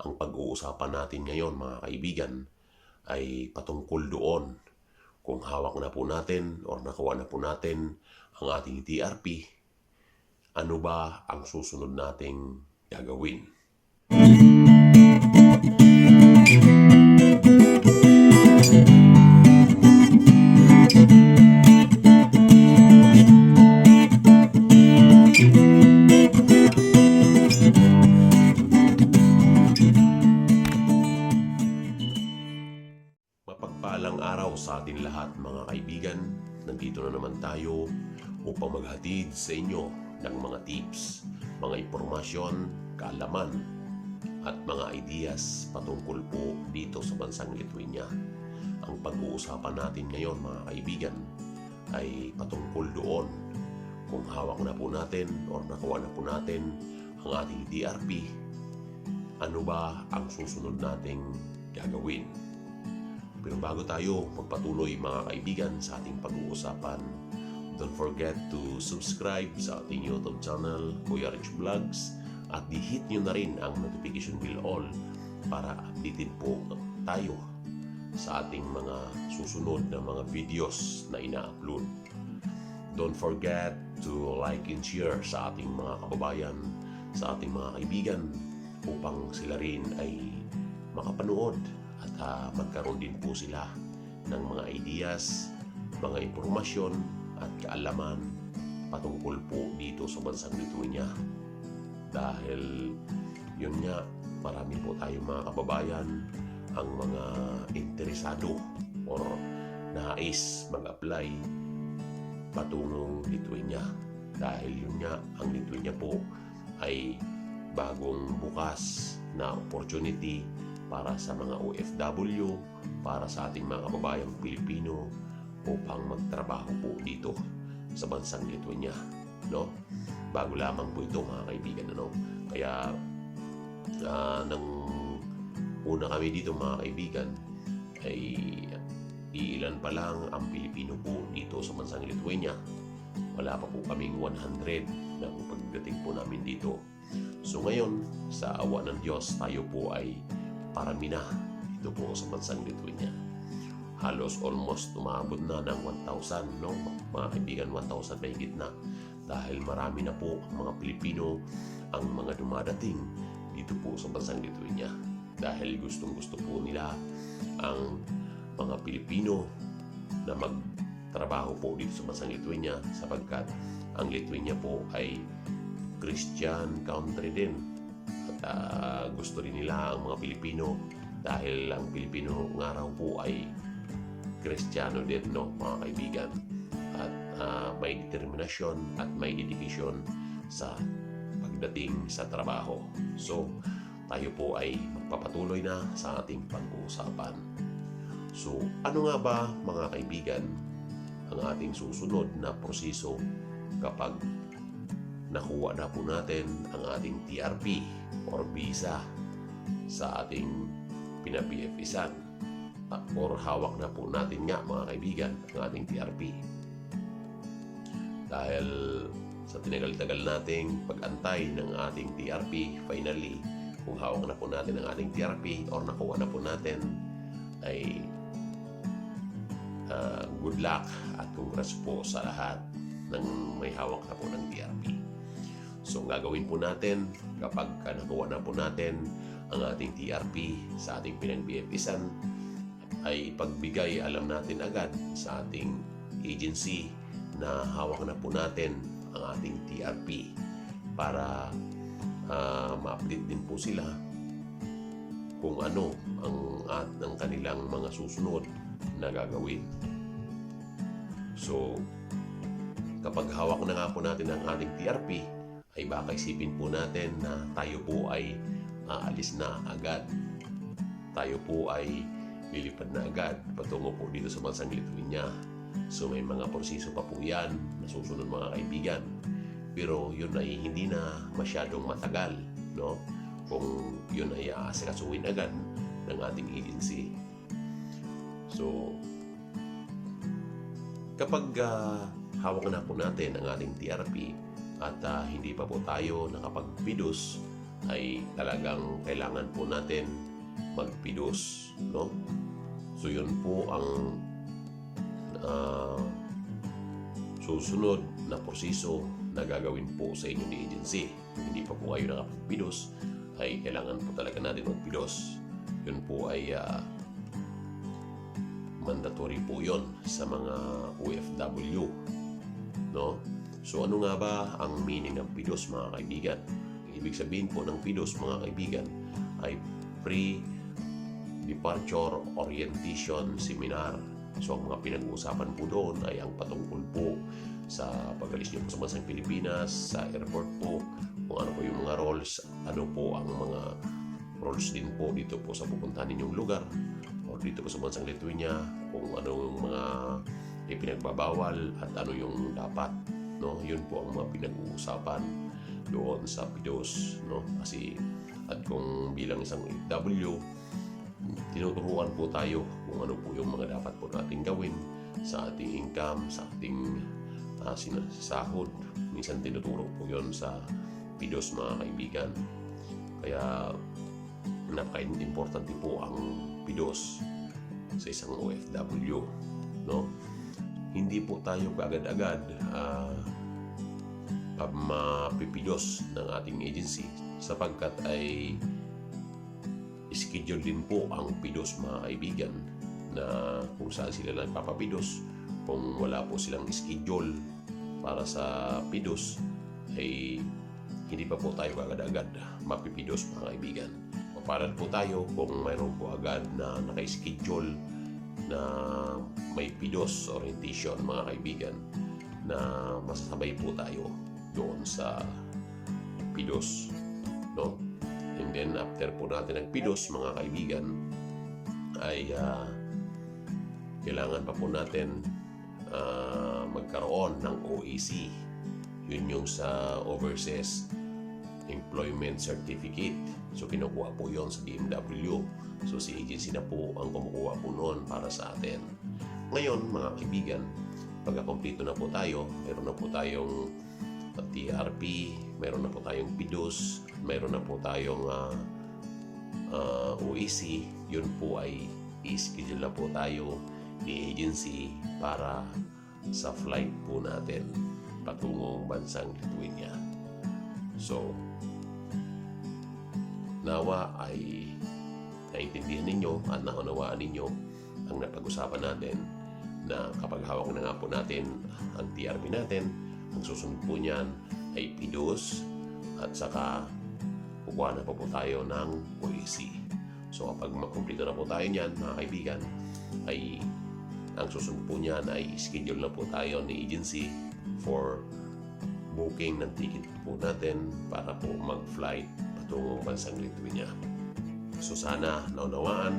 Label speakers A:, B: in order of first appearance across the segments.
A: Ang pag-uusapan natin ngayon mga kaibigan ay patungkol doon kung hawak na po natin or nakuha na po natin ang ating TRP, ano ba ang susunod nating gagawin? Mapagpalang upang maghatid sa inyo ng mga tips, mga impormasyon, kaalaman, at mga ideas patungkol po dito sa bansang Lithuania. Ang pag-uusapan natin ngayon mga kaibigan ay patungkol doon kung hawak na po natin or nakuha na po natin ang ating DRP. Ano ba ang susunod nating gagawin? Pero bago tayo magpatuloy mga kaibigan sa ating pag-uusapan, don't forget to subscribe sa ating YouTube channel, Kuya Rich Vlogs, at i-hit nyo na rin ang notification bell all para updated po tayo sa ating mga susunod na mga videos na ina-upload. Don't forget to like and share sa ating mga kababayan, sa ating mga kaibigan upang sila rin ay makapanood at ah, magkaroon din po sila ng mga ideas, mga impormasyon at kaalaman patungkol po dito sa bansang Lithuania. Dahil yun nga, marami po tayong mga kababayan ang mga interesado or nais mag-apply patungong Lithuania. Dahil yun nga, ang Lithuania po ay bagong bukas na opportunity para sa mga OFW, para sa ating mga kababayang Pilipino upang magtrabaho po dito sa bansang Lithuania, no? Bago lamang po ito mga kaibigan, ano? Kaya ah, nang una kami dito mga kaibigan ay iilan pa lang ang Pilipino po dito sa bansang Lithuania. Wala pa po kaming 100 na pagdating po namin dito. So ngayon, sa awa ng Diyos, tayo po ay parami na ito po sa bansang Lithuania. Halos almost umabot na ng 1,000, no? Mga kaibigan, 1,000 may na. Dahil marami na po ang mga Pilipino ang mga dumadating dito po sa bansang Lithuania. Dahil gustong gusto po nila ang mga Pilipino na magtrabaho po dito sa bansang Lithuania sapagkat ang Lithuania po ay Christian country din at ah, gusto rin nila ang mga Pilipino dahil ang Pilipino ng araw po ay Kristiyano din, no, mga kaibigan. At ah, may determinasyon at may dedication sa pagdating sa trabaho. So, tayo po ay magpapatuloy na sa ating pag-uusapan. So, ano nga ba, mga kaibigan, ang ating susunod na proseso kapag nakuha na po natin ang ating TRP or visa sa ating pinapifisan or hawak na po natin nga mga kaibigan ang ating TRP dahil sa tinagal-tagal nating pag-antay ng ating TRP finally kung hawak na po natin ang ating TRP or nakuha na po natin ay ah, good luck at congrats po sa lahat ng may hawak na po ng TRP. So, ang gagawin po natin kapag ka nakuha na po natin ang ating TRP sa ating pinag-BFISan ay pagbigay alam natin agad sa ating agency na hawak na po natin ang ating TRP para ah, ma-update din po sila kung ano ang at ang kanilang mga susunod na gagawin. So, kapag hawak na nga po natin ang ating TRP, ay baka isipin po natin na tayo po ay aalis na agad. Tayo po ay lilipad na agad patungo po dito sa bansang Lithuania. So may mga proseso pa po yan na susunod mga kaibigan. Pero yun ay hindi na masyadong matagal, no? Kung yun ay aasikasuhin agad ng ating agency. So, kapag ah, hawak na po natin ang ating TRP at ah, hindi pa po tayo nakapag-PIDOS ay talagang kailangan po natin magpidos, no? So yun po ang ah, susunod na proseso na gagawin po sa inyo ni agency. Hindi pa po kayo nakapagpidos, ay kailangan po talaga natin magpidos. Yun po ay ah, mandatory po yon sa mga OFW. No? So ano nga ba ang meaning ng PIDOS mga kaibigan? Ibig sabihin po ng PIDOS mga kaibigan ay Pre-Departure Orientation Seminar. So ang mga pinag-uusapan po doon ay ang patungkol po sa pag-alis niyo po sa bansang Pilipinas, sa airport po, kung ano po yung mga roles, ano po ang mga roles din po dito po sa pupuntahan ninyong lugar o dito po sa bansang Lithuania kung ano yung mga ipinagbabawal at ano yung dapat no yun po ang mga pinag-uusapan doon sa PIDOS no kasi at kung bilang isang OFW tinuturuan po tayo kung ano po yung mga dapat po natin gawin sa ating income, sa ating uh, sinasahod. Minsan tinuturo po yon sa PIDOS mga kaibigan. Kaya napaka-importante po ang PIDOS sa isang OFW. No? Hindi po tayo agad-agad uh, mapipidos ng ating agency sapagkat ay schedule din po ang pidos mga kaibigan na kung saan sila nagpapapidos kung wala po silang schedule para sa pidos ay hindi pa po tayo agad-agad mapipidos mga kaibigan. Paparal po tayo kung mayroon po agad na naka-schedule na may pidos orientation mga kaibigan na masasabay po tayo doon sa pidos no? And then after po natin ng pidos mga kaibigan ay ah, kailangan pa po natin ah, magkaroon ng OEC yun yung sa Overseas Employment Certificate. So kinukuha po yon sa DMW so si agency na po ang kumukuha po noon para sa atin. Ngayon mga kaibigan pagkakompleto na po tayo meron na po tayong TRP meron na po tayong PIDOS meron na po tayong ah, ah, OEC yun po ay i-schedule na po tayo ni agency para sa flight po natin patungong bansang Lithuania. So nawa ay naintindihan ninyo at naunawaan ninyo ang napag-usapan natin na kapag hawak na nga po natin ang TRP natin, ang susunod po niyan ay PIDOS at saka kukuha na po po tayo ng OEC. So kapag makumplito na po tayo niyan, mga kaibigan, ay ang susunod po niyan ay schedule na po tayo ni agency for booking ng ticket po natin para po mag-flight patungong bansang Lithuania. So sana naunawaan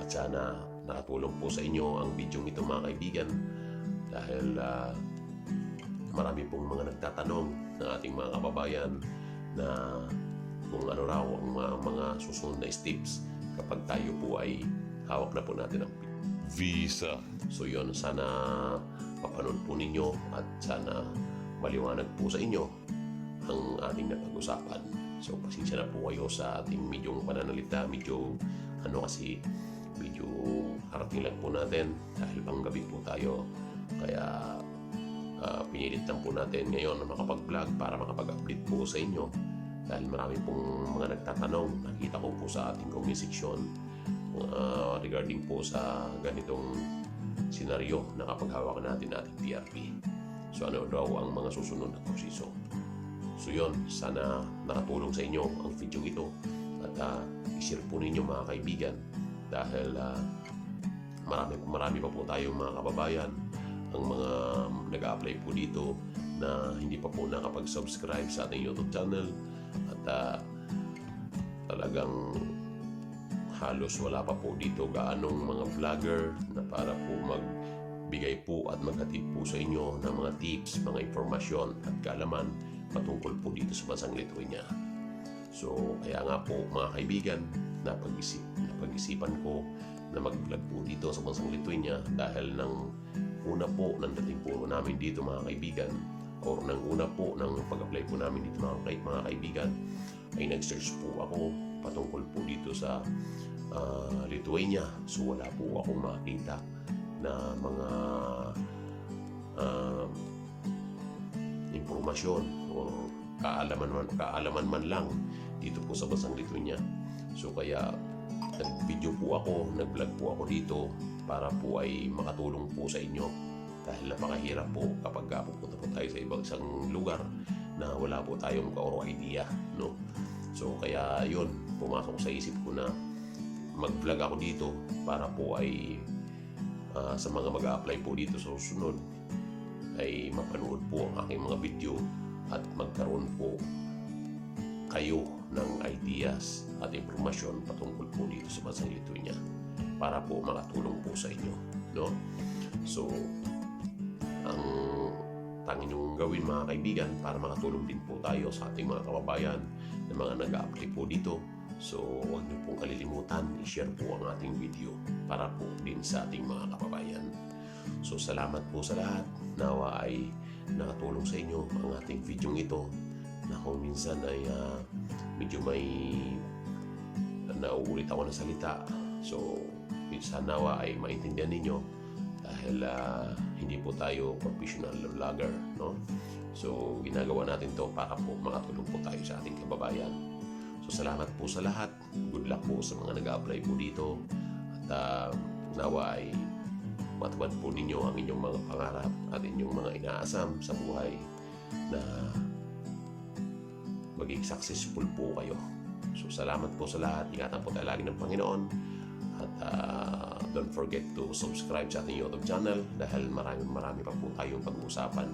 A: at sana nakatulong po sa inyo ang video ito mga kaibigan dahil ah, marami pong mga nagtatanong ng ating mga kababayan na kung ano raw ang mga, mga susunod na steps kapag tayo po ay hawak na po natin ang visa. So yun, sana mapanood po ninyo at sana maliwanag po sa inyo ang ating napag-usapan. So pasensya na po kayo sa ating medyong pananalita, medyo ano kasi medyo harating lang po natin dahil panggabi po tayo. Kaya ah, pinilit lang po natin ngayon na makapag-vlog para makapag-update po sa inyo dahil marami pong mga nagtatanong nakita ko po sa ating comment section ah, regarding po sa ganitong senaryo na kapag hawakan natin ating TRP. So ano daw ang mga susunod na proseso. So yun, sana nakatulong sa inyo ang video ito at ah, i-share po ninyo mga kaibigan dahil ah, marami, marami pa po tayong mga kababayan ang mga nag-apply po dito na hindi pa po nakapag-subscribe sa ating YouTube channel at ah, talagang halos wala pa po dito gaanong mga vlogger na para po magbigay po at maghatid po sa inyo ng mga tips, mga impormasyon at kaalaman patungkol po dito sa bansang Lithuania. So, kaya nga po mga kaibigan, napag-isip, napag-isipan ko na mag-vlog po dito sa bansang Lithuania dahil ng una po ng dating po namin dito mga kaibigan or ng una po ng pag-apply po namin dito mga, kay- mga kaibigan ay nag-search po ako patungkol po dito sa ah, Lithuania. So wala po akong makita na mga ah, impormasyon o kaalaman man, kaalaman man lang dito po sa bansang Lithuania. So kaya nag-video po ako, nag-vlog po ako dito para po ay makatulong po sa inyo. Dahil napakahirap po kapag ka pupunta po tayo sa ibang isang lugar na wala po tayong kaoro idea no? So kaya yun pumasok sa isip ko na mag-vlog ako dito para po ay ah, sa mga mag-apply po dito sa susunod ay mapanood po ang aking mga video at magkaroon po kayo ng ideas at impormasyon patungkol po dito sa bansang Lithuania para po makatulong po sa inyo no? So ang tanging yung gawin mga kaibigan para makatulong din po tayo sa ating mga kababayan na mga nag-apply po dito. So huwag niyo pong kalilimutan i-share po ang ating video para po din sa ating mga kababayan. So salamat po sa lahat. Nawa ay nakatulong sa inyo ang ating video ito. Na kung minsan ay ah, medyo may nauulit ako ng salita so minsan nawa ay maintindihan ninyo dahil ah, hindi po tayo professional vlogger no so ginagawa natin to para po makatulong po tayo sa ating kababayan so salamat po sa lahat good luck po sa mga nag-apply po dito at ah, nawa ay matupad po ninyo ang inyong mga pangarap at inyong mga inaasam sa buhay na maging successful po kayo. So salamat po sa lahat. Ingatan po tayo lagi ng Panginoon. At ah, don't forget to subscribe sa ating YouTube channel dahil marami marami pa po tayong pag-uusapan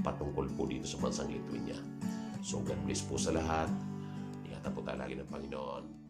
A: patungkol po dito sa bansang Lithuania. So God bless po sa lahat. Ingatan po tayo lagi ng Panginoon.